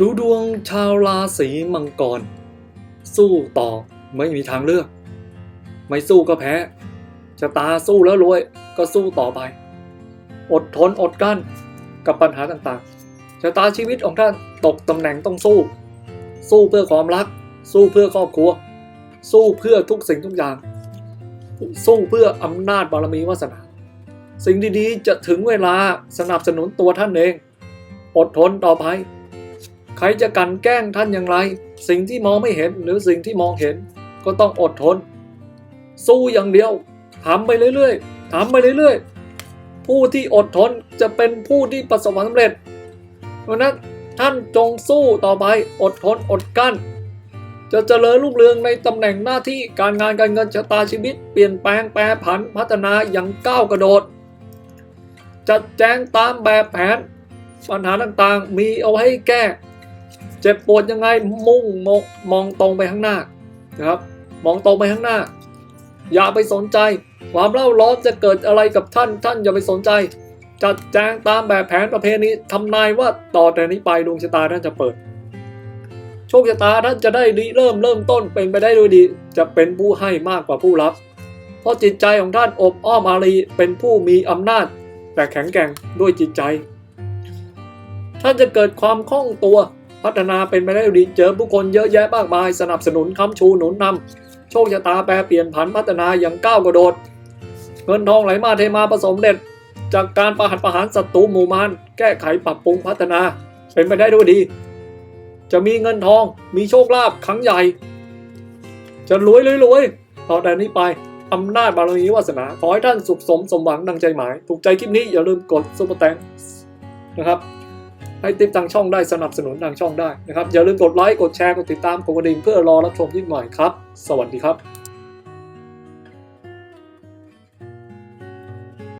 ดูดวงชาวราศีมังกร สู้ต่อไม่มีทางเลือก ไม่สู้ก็แพ้ชะตาสู้แล้วรวยก็สู้ต่อไป อดทนอดกั้นกับปัญหาต่างๆชะตาชีวิตของท่านตกตำแหน่งต้องสู้ สู้เพื่อความรัก สู้เพื่อครอบครัว สู้เพื่อทุกสิ่งทุกอย่าง สู้เพื่ออำนาจบารมีวาสนาสิ่งดีๆจะถึงเวลาสนับสนุนตัวท่านเอง อดทนต่อไป ใครจะกันแกล้งท่านอย่างไร สิ่งที่มองไม่เห็นหรือสิ่งที่มองเห็นก็ต้องอดทน สู้อย่างเดียวทำไปเรื่อยๆทำไปเรื่อยๆ ผู้ที่อดทนจะเป็นผู้ที่ประสบความสำเร็จ เพราะนั้นท่านจงสู้ต่อไปอดทนอดกั้น จะเจริญรุ่งเรืองในตำแหน่งหน้าที่การงานการเงินชะตาชีวิต เปลี่ยนแปลงแปรผันพัฒนาอย่างก้าวกระโดด จัดแจงตามแบบแผนปัญหาต่างๆ มีเอาให้แก้ เจ็บปวดยังไงมุ่งมองมองตรงไปข้างหน้านะครับ มองตรงไปข้างหน้า อย่าไปสนใจ ความเล่าร้อนจะเกิดอะไรกับท่าน ท่านอย่าไปสนใจ จัดแจงตามแบบแผนประเพณีทำนายว่าต่อแต่นี้ไปดวงชะตาท่านจะเปิด โชคชะตาท่านจะได้ริเริ่มเริ่มต้นเป็นไปได้ด้วยดี จะเป็นผู้ให้มากกว่าผู้รับ เพราะจิตใจของท่านอบอ้อมอารีเป็นผู้มีอำนาจ แต่แข็งแกร่งด้วยจิตใจ ท่านจะเกิดความคล่องตัว พัฒนาเป็นไปได้ดีเจอผู้คนเยอะแยะมากมาย สนับสนุนค้ำชูหนุนนำโชคชะตาแปรเปลี่ยนผันพัฒนาอย่างก้าวกระโดด เงินทองไหลมาเทมาผสมเด็ด จากการประหัตประหารศัตรูหมู่มารแก้ไขปรับปรุงพัฒนา เป็นไปได้ด้วยดี จะมีเงินทองมีโชคลาภครั้งใหญ่ จะรวยรวยรวยต่อแต่นี้ไปอำนาจบารมีวาสนา ขอให้ท่านสุขสมสมหวังดังใจหมาย ถูกใจคลิปนี้อย่าลืมกดซุปเปอร์แตงนะครับ ให้ติปทางช่องได้สนับสนุนทางช่องได้นะครับอย่าลืมกดไลค์กดแชร์กดติดตามกดกระดิ่งเพื่อรอรับชมยิ่งใหม่ครับ สวัสดีครับ